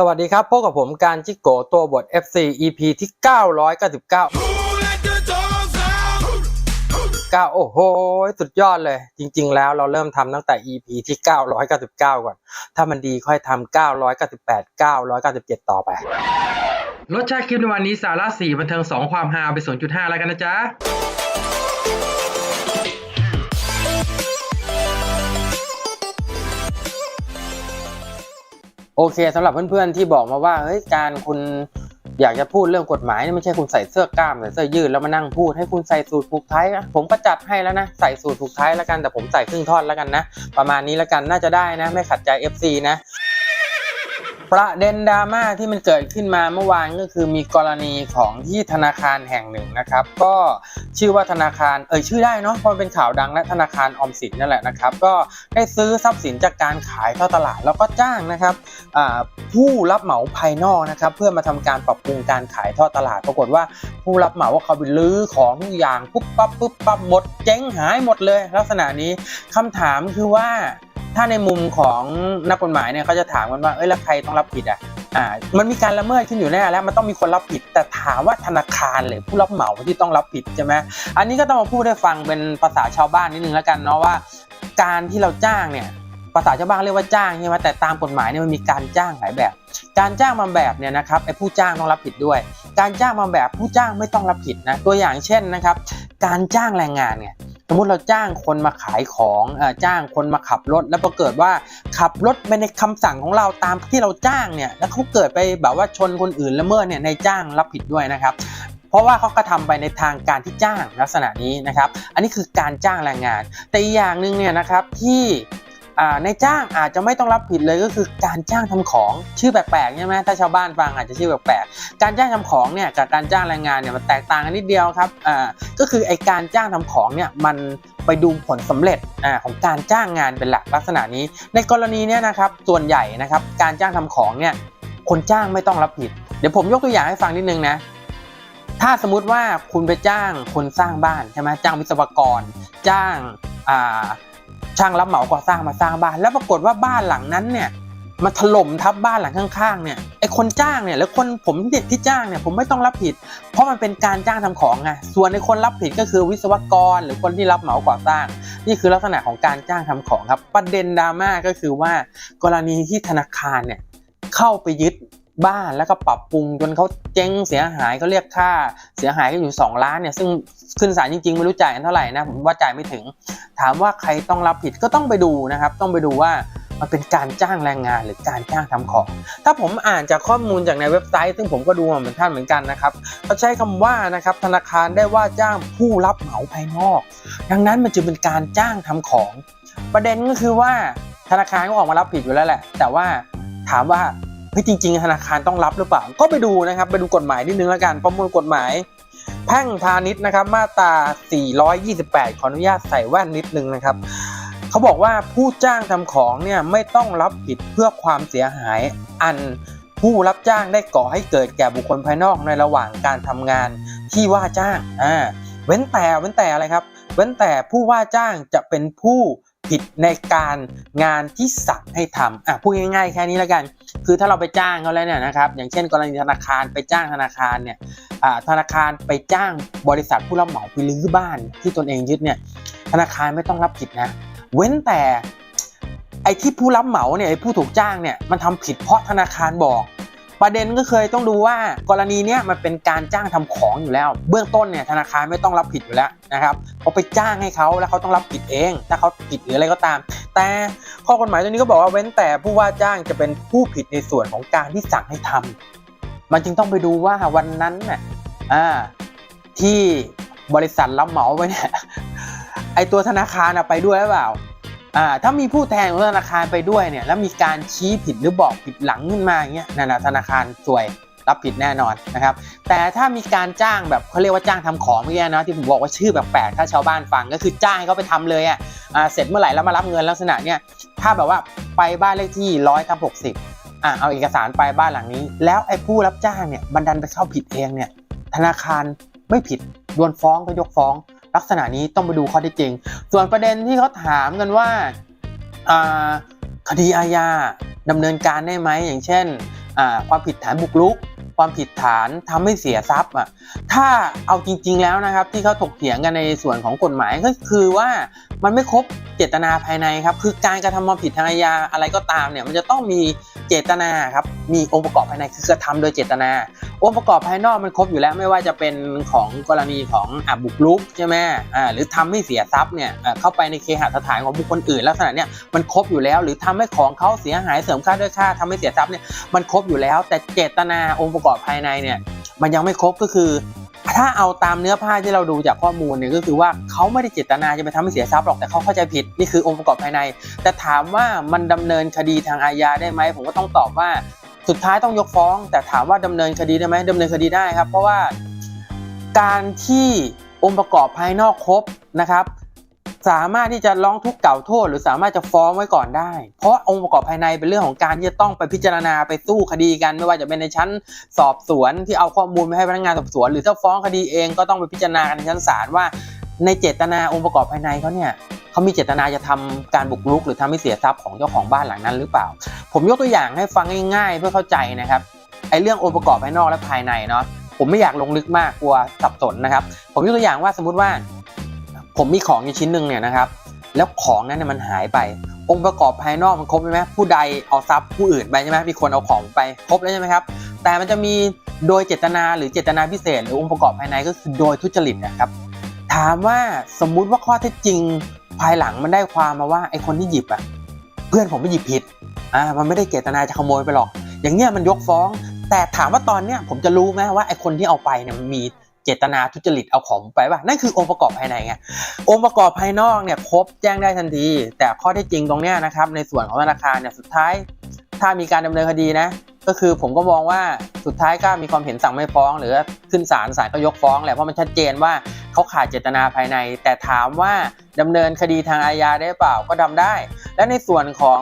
สวัสดีครับ พบกับผมการจิโกตัวบท FC EP ที่ 999 9โอ้โห สุดยอดเลย จริง ๆ แล้วเราเริ่มทำตั้งแต่ EP ที่ 999 ก่อน ถ้ามันดีค่อยทำ998 997 ต่อไป รสชาติคลิปในวันนี้สาระสี่บันเทิงสองความฮาไป 0.5 แล้วกันนะจ๊ะ โอเคสำหรับเพื่อนๆที่บอกมาว่าเฮ้ยการคุณอยากจะพูดเรื่องกฎหมายนี่ไม่ใช่คุณใส่เสื้อกล้ามใส่เสื้อยืดแล้วมานั่งพูดให้คุณใส่สูตรผูกไทยนะผมก็จัดให้แล้วนะใส่สูตรผูกไทยแล้วกันแต่ผมใส่ครึ่งท่อนแล้วกันนะ ประมาณนี้แล้วกันน่าจะได้นะ ไม่ขัดใจ FC นะ ประเด็นดราม่าที่มันเกิดขึ้นมาเมื่อวานก็คือมีกรณีของที่ธนาคารแห่งหนึ่งนะครับ ก็ชื่อว่าธนาคารเอ่ยชื่อได้เนาะเพราะเป็นข่าวดังและธนาคารออมสินนั่นแหละนะครับ ก็ได้ซื้อทรัพย์สินจากการขายทอดตลาดแล้วก็จ้างนะครับผู้รับเหมาภายนอกนะครับ เพื่อมาทำการปรับปรุงการขายทอดตลาด ปรากฏว่าผู้รับเหมาว่าเขาไปลื้อของทุกอย่างปุ๊บปั๊บปุ๊บปั๊บหมดเจ๊งหายหมดเลย ลักษณะนี้คำถามคือว่า ถ้าในมุมของนักกฎหมายเนี่ยเขาจะถามกันว่าเอ้ยแล้วใครต้องรับผิดอะอ่ามันมีการละเมิดขึ้นอยู่แน่แล้วมันต้องมีคนรับผิด แต่ถามว่าธนาคารหรือผู้รับเหมาที่ต้องรับผิดใช่ไหมอันนี้ก็ต้องมาพูดให้ฟังเป็นภาษาชาวบ้านนิดนึงแล้วกันเนาะว่า การที่เราจ้างเนี่ยภาษาชาวบ้านเรียกว่าจ้างใช่ไหมแต่ตามกฎหมายเนี่ยมันมีการจ้างหลายแบบ การจ้างมาแบบเนี่ยนะครับไอ้ผู้จ้างต้องรับผิดด้วย การจ้างมาแบบผู้จ้างไม่ต้องรับผิดนะตัวอย่างเช่นนะครับ การจ้างแรงงานเนี่ย สมมติเราจ้างคนมาขายของเอ่อจ้างคนมาขับรถ แล้วปรากฏว่าขับรถไปในคำสั่งของเราตามที่เราจ้างเนี่ยแล้วเขาเกิดไปแบบว่าชนคนอื่นละเมิดเนี่ยในจ้างรับผิดด้วยนะครับเพราะว่าเขากระทำไปในทางการที่จ้างลักษณะนี้นะครับ อันนี้คือการจ้างแรงงาน แต่อีกอย่างหนึ่งเนี่ยนะครับที่ ในจ้างอาจจะไม่ต้องรับผิดเลยก็คือการจ้างทำของชื่อแปลกๆใช่ไหมถ้าชาวบ้านฟังอาจจะชื่อแปลกๆการจ้างทำของเนี่ยกับการจ้างแรงงานเนี่ยมันแตกต่างกันนิดเดียวครับก็คือไอการจ้างทำของเนี่ยมันไปดูผลสำเร็จอของการจ้างงานเป็นหลักลักษณะนี้ ในกรณีเนี้ยนะครับส่วนใหญ่นะครับการจ้างทำของเนี่ยคนจ้างไม่ต้องรับผิด เดี๋ยวผมยกตัวอย่างให้ฟังนิดนึงนะถ้าสมมุติว่าคุณไปจ้างคนสร้างบ้านใช่ไหมจ้างวิศวกร จ้างอ่า ช่างรับเหมาก่อสร้างมาสร้างบ้าน แล้วปรากฏว่าบ้านหลังนั้นเนี่ยมาถล่มทับบ้านหลังข้างๆเนี่ยไอคนจ้างเนี่ยแล้วคนผมเด็กที่จ้างเนี่ยผมไม่ต้องรับผิด เพราะมันเป็นการจ้างทำของไงส่วนในคนรับผิดก็คือวิศวกร หรือคนที่รับเหมาก่อสร้าง นี่คือลักษณะของการจ้างทำของครับ ประเด็นดราม่าก็คือว่ากรณีที่ธนาคารเนี่ยเข้าไปยึด บ้านแล้วก็ปรับปรุงจนเขาเจ๊งเสียหายเขาเรียกค่า เสียหายก็อยู่ 2 ล้านเนี่ยซึ่งขึ้นศาลจริงๆ ไม่รู้จ่ายกันเท่าไหร่นะผมว่าจ่ายไม่ถึง ถามว่าใครต้องรับผิดก็ต้องไปดูนะครับ ต้องไปดูว่ามันเป็นการจ้างแรงงานหรือการจ้างทำของ ถ้าผมอ่านจากข้อมูลจากในเว็บไซต์ ซึ่งผมก็ดูมาเหมือนท่านเหมือนกันนะครับเขาใช้คำว่านะครับธนาคารได้ว่าจ้างผู้รับเหมาภายนอก ดังนั้นมันจึงเป็นการจ้างทำของ ประเด็นก็คือว่าธนาคารก็ออกมารับผิดอยู่แล้วแหละ แต่ว่าถามว่า ฮ้ยจริง ๆ ธนาคารต้องรับหรือเปล่า ก็ไปดูนะครับไปดูกฎหมายนิดนึงแล้วกัน ประมวลกฎหมาย แพ่งพาณิชย์นะครับ มาตรา 428 ขออนุญาตใส่แว่นนิดนึงนะครับเขาบอกว่าผู้จ้างทำของเนี่ยไม่ต้องรับผิดเพื่อความเสียหายอันผู้รับจ้างได้ก่อให้เกิดแก่บุคคลภายนอกในระหว่างการทำงานที่ว่าจ้างอ่าเว้นแต่เว้นแต่อะไรครับ เว้นแต่ผู้ว่าจ้างจะเป็นผู้ ผิดในการงานที่สั่งให้ทำอะพูดง่ายๆแค่นี้แล้วกัน คือถ้าเราไปจ้างเขาแล้วเนี่ยนะครับ อย่างเช่น กรณีธนาคารไปจ้างธนาคารเนี่ยอ่าธนาคารไปจ้างบริษัทผู้รับเหมาไปรื้อบ้านที่ตนเองยึดเนี่ยธนาคารไม่ต้องรับผิดนะ เว้นแต่ไอ้ที่ผู้รับเหมาเนี่ยไอ้ผู้ถูกจ้างเนี่ยมันทำผิดเพราะธนาคารบอก ประเด็นก็เคยต้องดูว่ากรณีเนี้ยมันเป็นการจ้างทำของอยู่แล้ว เบื้องต้นเนี่ยธนาคารไม่ต้องรับผิดอยู่แล้วนะครับเขาไปจ้างให้เขาแล้วเขาต้องรับผิดเอง ถ้าเขาผิดหรืออะไรก็ตาม แต่ข้อกฎหมายตัวนี้ก็บอกว่าเว้นแต่ผู้ว่าจ้างจะเป็นผู้ผิดในส่วนของการที่สั่งให้ทำมันจึงต้องไปดูว่าวันนั้นน่ะอ่าที่บริษัทรับเหมาไว้เนี่ยไอตัวธนาคารอะไปด้วยหรือเปล่า อ่าถ้ามีผู้แทนของธนาคารไปด้วยเนี่ยแล้วมีการชี้ผิดหรือบอกผิดหลังขึ้นมาอย่างเงี้ยนั่นนะธนาคารสวยรับผิดแน่นอนนะครับ แต่ถ้ามีการจ้างแบบเขาเรียกว่าจ้างทำของเมื่อกี้นะที่ผมบอกว่าชื่อแบบแปลกถ้าชาวบ้านฟังก็คือจ้างให้เขาไปทำเลยอะอ่าเสร็จเมื่อไหร่แล้วมารับเงินลักษณะเนี่ยถ้าแบบว่าไปบ้านเลขที่ร้อยทับหกสิบอ่าเอาเอกสารไปบ้านหลังนี้ แล้วไอ้ผู้รับจ้างเนี่ยบันดันไปเข้าผิดเองเนี่ยธนาคารไม่ผิดโดนฟ้องก็ยกฟ้อง ลักษณะนี้ต้องไปดูข้อเท็จจริง ส่วนประเด็นที่เขาถามกันว่าคดีอาญาดำเนินการได้ไหมอย่างเช่นความผิดฐานบุกรุก ความผิดฐานทำให้เสียทรัพย์อะถ้าเอาจริง ๆ แล้วนะครับ ที่เขาถกเถียงกันในส่วนของกฎหมายก็คือว่ามันไม่ครบเจตนาภายในครับ คือการกระทำความผิดทางอาญาอะไรก็ตามเนี่ยมันจะต้องมีเจตนาครับมีองค์ประกอบภายในคือกระทำโดยเจตนา องค์ประกอบภายนอกมันครบอยู่แล้วไม่ว่าจะเป็นของกรณีของอบุกรุกใช่ไหมอ่าหรือทำให้เสียทรัพย์เนี่ยเข้าไปในเคหสถานของบุคคลอื่นลักษณะเนี่ยมันครบอยู่แล้ว หรือทำให้ของเขาเสียหายเสริมค่าด้วยค่าทำให้เสียทรัพย์เนี่ยมันครบอยู่แล้ว แต่เจตนาองค์ประกอบภายในเนี่ยมันยังไม่ครบก็คือถ้าเอาตามเนื้อผ้าที่เราดูจากข้อมูลเนี่ยก็คือว่าเขาไม่ได้เจตนาจะไปทำให้เสียทรัพย์หรอกแต่เขาเข้าใจผิดนี่คือองค์ประกอบภายใน แต่ถามว่ามันดำเนินคดีทางอาญาได้ไหมผมก็ต้องตอบว่า สุดท้ายต้องยกฟ้อง แต่ถามว่าดำเนินคดีได้ไหมดำเนินคดีได้ครับ เพราะว่าการที่องค์ประกอบภายนอกครบนะครับ สามารถที่จะร้องทุกข์กล่าวโทษ หรือสามารถจะฟ้องไว้ก่อนได้ เพราะองค์ประกอบภายในเป็นเรื่องของการที่จะต้องไปพิจารณาไปสู้คดีกัน ไม่ว่าจะเป็นในชั้นสอบสวนที่เอาข้อมูลไปให้พนักงานสอบสวน หรือถ้าฟ้องคดีเองก็ต้องไปพิจารณาในชั้นศาลว่า ในเจตนาองค์ประกอบภายในเขาเนี่ย เขามีเจตนาจะทำการบุกรุก หรือทำให้เสียทรัพย์ของเจ้าของบ้านหลังนั้นหรือเปล่า ผมยกตัวอย่างให้ฟังง่ายๆ เพื่อเข้าใจนะครับไอ้เรื่ององค์ประกอบภายนอกและภายในเนาะผมไม่อยากลงลึกมากกลัวสับสนนะครับ ผมยกตัวอย่างว่าสมมุติว่า ผมมีของอยู่ชิ้นหนึ่งเนี่ยนะครับ แล้วของนั้นเนี่ยมันหายไป องค์ประกอบภายนอกมันครบไหมผู้ใดเอาทรัพย์ผู้อื่นไปใช่ไหมมีคนเอาของไปครบแล้วใช่ไหมครับ แต่มันจะมีโดยเจตนาหรือเจตนาพิเศษ หรือองค์ประกอบภายในก็คือโดยทุจริตนะครับ ถามว่าสมมุติว่าข้อเท็จจริง ภายหลังมันได้ความมาว่าไอคนที่หยิบอะเพื่อนผมไปหยิบผิดอ่ามันไม่ได้เจตนาจะขโมยไปหรอก อย่างเงี้ยมันยกฟ้อง แต่ถามว่าตอนเนี้ยผมจะรู้ไหมว่าไอคนที่เอาไปเนี่ยมันมีเจตนาทุจริตเอาของไปป่ะนั่นคือองค์ประกอบภายในไงองค์ประกอบภายนอกเนี่ยครบแจ้งได้ทันที แต่ข้อท็จจริงตรงเนี้ยนะครับในส่วนของธนาคารเนี่ยสุดท้าย ถ้ามีการดำเนินคดีนะ ก็คือผมก็มองว่าสุดท้ายก็มีความเห็นสั่งไม่ฟ้อง หรือขึ้นศาลศาลก็ยกฟ้องแหละเพราะมันชัดเจนว่าเขาขาดเจตนาภายใน แต่ถามว่าดำเนินคดีทางอาญาได้เปล่าก็ทำได้ และในส่วนของ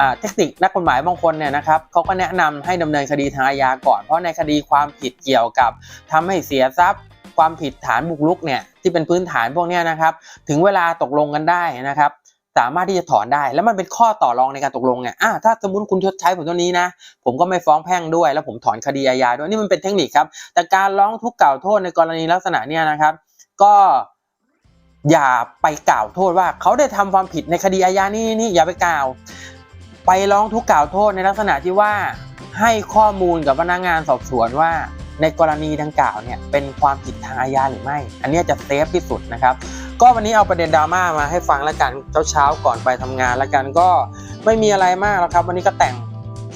อเทคนิคนักกฎหมายบางคนเนี่ยนะครับเขาก็แนะนำให้ดำเนินคดีทางอาญาก่อน เพราะในคดีความผิดเกี่ยวกับทำให้เสียทรัพย์ ความผิดฐานบุกรุกเนี่ยที่เป็นพื้นฐานพวกนี้นะครับ ถึงเวลาตกลงกันได้นะครับ สามารถที่จะถอนได้ แล้วมันเป็นข้อต่อรองในการตกลงไงอะถ้าสมมติคุณชดใช้ผมเท่านี้นะ ผมก็ไม่ฟ้องแพ่งด้วย แล้วผมถอนคดีอาญาด้วยนี่มันเป็นเทคนิคครับ แต่การร้องทุกข์กล่าวโทษในกรณีลักษณะเนี้ยนะครับ ก็อย่าไปกล่าวโทษว่าเขาได้ทำความผิดในคดีอาญานี่นี่อย่าไปกล่าว ไปร้องทุกข์กล่าวโทษในลักษณะที่ว่าให้ข้อมูลกับพนักงานสอบสวนว่าในกรณีดังกล่าวเนี่ยเป็นความผิดทางอาญาหรือไม่ อันนี้จะเซฟที่สุดนะครับ ก็วันนี้เอาประเด็นดราม่ามาให้ฟังแล้วกันเช้าๆก่อนไปทำงานแล้วกันก็ไม่มีอะไรมากแล้วครับ วันนี้ก็แต่ง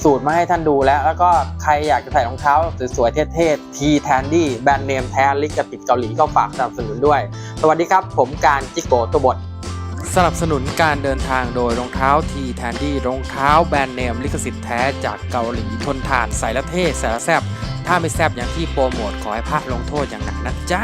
สูตรมาให้ท่านดูแล้ว แล้วก็ใครอยากจะใส่รองเท้าสวยๆเท่ๆทีแทนดี้แบรนด์เนมแท้ลิขสิทธิ์เกาหลีก็ฝากสนับสนุนด้วย สวัสดีครับ ผมการจิโกโตบทสนับสนุนการเดินทางโดยรองเท้าทีแทนดี้รองเท้าแบรนด์เนมลิขสิทธิ์แท้จากเกาหลีทนทานใส่ละเท่ใส่และแซบถ้าไม่แซบอย่างที่โปรโมทขอให้พระลงโทษอย่างหนักนะจ๊ะ